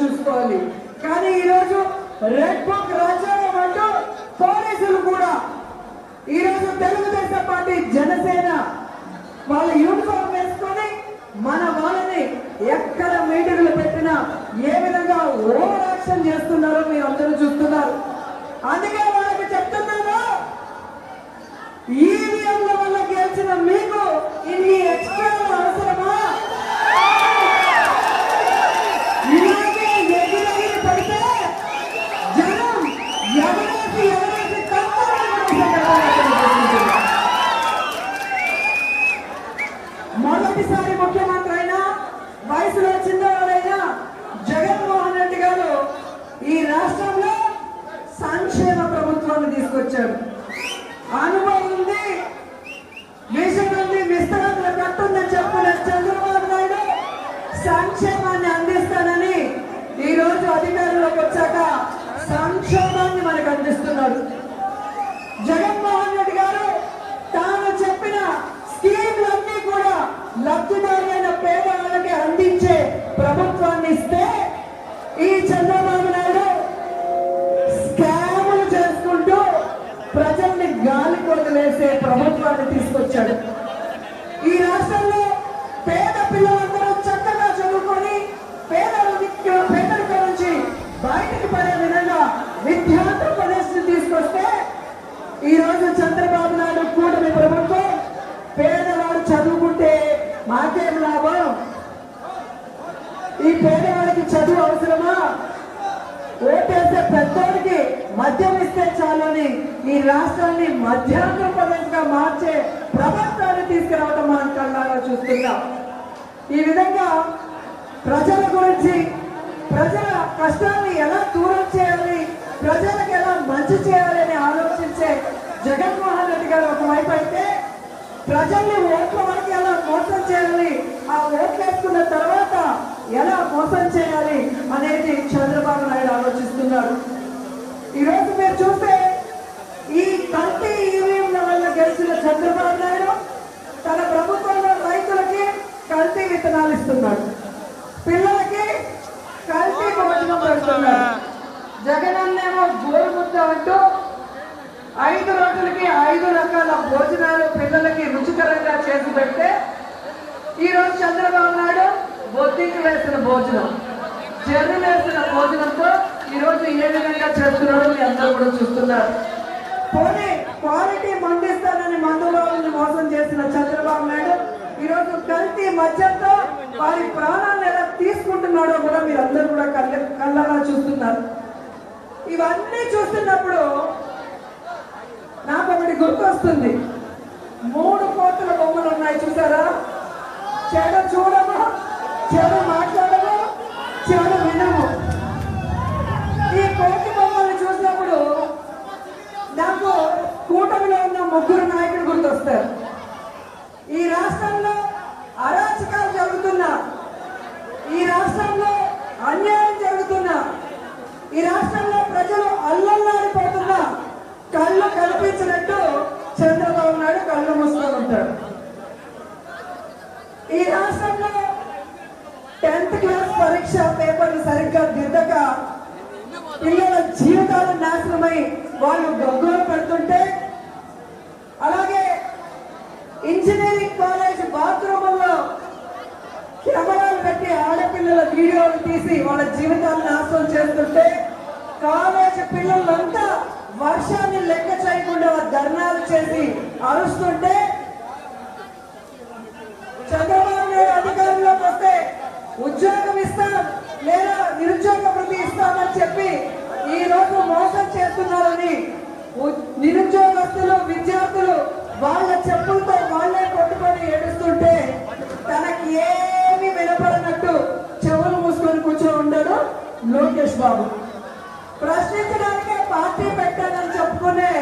చూసుకోవాలి. కానీ ఈరోజు రెడ్ బుక్ రాజ్యాంగం అంటూ పోలీసులు కూడా ఈరోజు తెలుగుదేశం పార్టీ జనసేన వాళ్ళ యూనిఫామ్ వేసుకొని మన వాళ్ళని ఎక్కడ మీటింగ్లు పెట్టినా ఏ విధంగా ఓవర్ యాక్షన్ చేస్తున్నారో మీరు అందరూ చూస్తున్నారు. అందుకే వాళ్ళకి చెప్తున్నాను ఈవీఎంల వల్ల గెలిచిన మీకు ఇన్ని వయసులో చిన్నవారైన జగన్మోహన్ రెడ్డి గారు ఈ రాష్ట్రంలో సంక్షేమ ప్రభుత్వాన్ని తీసుకొచ్చారు. అనుభవం ఉంది విషయం ఉంది విస్తరణ కట్టుందని చెప్పిన చంద్రబాబు నాయుడు సంక్షేమాన్ని అందిస్తానని ఈ రోజు అధికారంలోకి వచ్చాక సంక్షేమాన్ని మనకు అందిస్తున్నారు ప్రజల్ని గాలి కొదిలేసే ప్రభుత్వాన్ని తీసుకొచ్చాడు. ఈ రాష్ట్రంలో పేద పిల్లలందరూ చక్కగా చదువుకొని పేదరిక నుంచి బయటకు పడే విధంగా విద్యార్థి తీసుకొస్తే ఈ రోజు చంద్రబాబు నాయుడు కూటమి ప్రభుత్వం పేదవాడు చదువుకుంటే మాకేం లాభం? ఈ పేదవాడికి చదువు అవసరమా? ఓటేసే పెద్దోడికి మద్యం ఇస్తే చాలని ఈ రాష్ట్రాన్ని మధ్యాంధ్రప్రదేశ్గా మార్చే ప్రభుత్వాన్ని తీసుకురావడం మనం కళ్ళారా చూస్తున్నాం. ఈ విధంగా ప్రజల గురించి ప్రజల కష్టాన్ని ఎలా దూరం చేయాలి ప్రజలకు ఎలా మంచి చేయాలి అని ఆలోచించే జగన్మోహన్ రెడ్డి గారు ఒకవైపు అయితే ప్రజల్ని ఓట్ల వరకు ఎలా మోసం చేయాలి ఆ ఓట్లు వేసుకున్న తర్వాత ఎలా మోసం చేయాలి అనేది చంద్రబాబు నాయుడు ఆలోచిస్తున్నారు ఈరోజు మీరు చూస్తే ఈ కల్తీ ఈవీఎంల వల్ల గెలిచిన చంద్రబాబు నాయుడు తన ప్రభుత్వంలో రైతులకి కల్తీ విత్తనాలు ఇస్తున్నాడు. పిల్లలకి కల్తీ భోజనం పెడుతున్నాడు. జగనన్నేమో గోరుముద్ద అంటూ ఐదు రోజులకి ఐదు రకాల భోజనాలు పిల్లలకి రుచికరంగా చేసి పెడితే ఈ రోజు చంద్రబాబు నాయుడు బొద్దింకు వేసిన భోజనం. జర్రు వేసిన భోజనంతో ఈ రోజు ఏ విధంగా చేస్తున్నాడో మీ అందరూ కూడా చూస్తున్నారు. పోనీ క్వాలిటీ మండిస్తానని మందుబాబుని మోసం చేసిన చంద్రబాబు నాయుడు ఈ రోజు కల్తీ మద్యంతో వారి ప్రాణాలను ఎలా తీసుకుంటున్నాడో కూడా మీరు అందరూ కూడా కళ్ళ కళ్ళగా చూస్తున్నారు. ఇవన్నీ చూస్తున్నప్పుడు నాకు ఒకటి గుర్తొస్తుంది. మూడు కోట్ల బొమ్మలు ఉన్నాయి చూసారా? చెడ చూడ చెడు మాట్లాడము చెడు వినము. ఈ కోటి బొమ్మలు చూసినప్పుడు నాకు కూటమిలో ఉన్న ముగ్గురు నాయకులు గుర్తొస్తారు. ఈ రాష్ట్రంలో అరాచకాలు జరుగుతున్నా ఈ రాష్ట్రంలో అన్యాయం జరుగుతున్నా ఈ రాష్ట్రంలో ప్రజలు అల్లల్లాడిపోతున్నా కళ్ళు కల్పించినట్టు చంద్రబాబు నాయుడు కళ్ళు మూసుకొని ఉంటాడు. ఈ రాష్ట్రంలో టెన్త్ క్లాస్ పరీక్ష పేపర్లు సరిగ్గా దిద్దక పిల్లల జీవితాలు నాశనమై వాళ్ళు గగ్గోలు పెడుతుంటే అలాగే ఇంజనీరింగ్ కాలేజ్ బాత్రూముల్లో కెమెరాలు పెట్టి ఆడపిల్లల వీడియోలు తీసి వాళ్ళ జీవితాలను నాశనం చేస్తుంటే కాలేజ్ పిల్లలంతా వర్షాన్ని లెక్క చేయకుండా ధర్నాలు చేసి అరుస్తుంటే చంద్రబాబు నాయుడు అధికారంలోకి వస్తే ఉద్యోగం ఇస్తాం లేదా నిరుద్యోగ వృత్తి ఇస్తామని చెప్పి ఈ రోజు మోసం చేస్తున్నారని ఉ- నిరుద్యోగస్తులు విద్యార్థులు వాళ్ళ చెప్పులతో వాళ్ళే కొట్టుకొని ఏడుస్తుంటే తనకి ఏమీ వినపడనట్టు చెవులు మూసుకొని కూర్చొని ఉండడు లోకేష్ బాబు. ప్రశ్నించడానికే పార్టీ పెట్టానని చెప్పుకునే